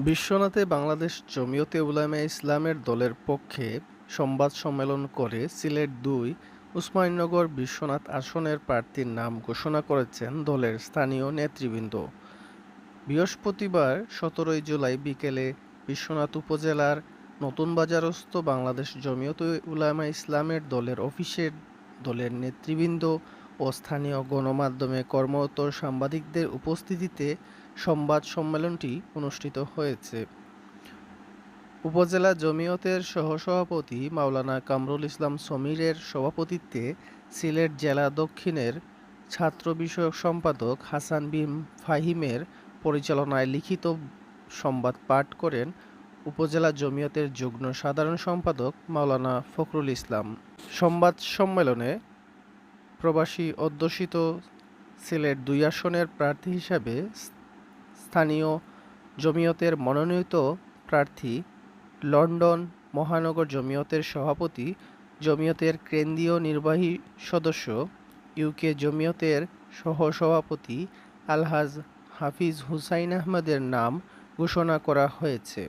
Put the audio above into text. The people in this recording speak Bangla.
বিশ্বনাথে বাংলাদেশ জমিয়তে উলামা ইসলামের দলের পক্ষে সংবাদ সম্মেলন করে সিলেট দুই উসমানীনগর বিশ্বনাথ আসনের প্রার্থীর নাম ঘোষণা করেছেন দলের স্থানীয় নেতৃবৃন্দ। বৃহস্পতিবার সতেরোই জুলাই বিকেলে বিশ্বনাথ উপজেলার নতুন বাজারস্থ বাংলাদেশ জমিয়তে উলামা ইসলামের দলের অফিসের দলের নেতৃবৃন্দ ও স্থানীয় গণমাধ্যমে কর্মরত সাংবাদিকদের উপস্থিতিতে সংবাদ সম্মেলনটি অনুষ্ঠিত হয়েছে। উপজেলা জমিয়তের সহসভাপতি মাওলানা কামরুল ইসলাম সমীরের সভাপতিত্বে সিলেট জেলা দক্ষিণের ছাত্র বিষয়ক সম্পাদক হাসান বিন ফাহিমের পরিচালনায় লিখিত সংবাদ পাঠ করেন উপজেলা জমিয়তের যুগ্ম সাধারণ সম্পাদক মাওলানা ফখরুল ইসলাম। সংবাদ সম্মেলনে প্রবাসী অধ্যুষিত সিলেট দুই আসনের প্রার্থী হিসাবে স্থানীয় জমিয়তের মনোনীত প্রার্থী লন্ডন মহানগর জমিয়তের সভাপতি, জমিয়তের কেন্দ্রীয় নির্বাহী সদস্য, ইউকে জমিয়তের সহসভাপতি আলহাজ হাফিজ হুসাইন আহমদের নাম ঘোষণা করা হয়েছে।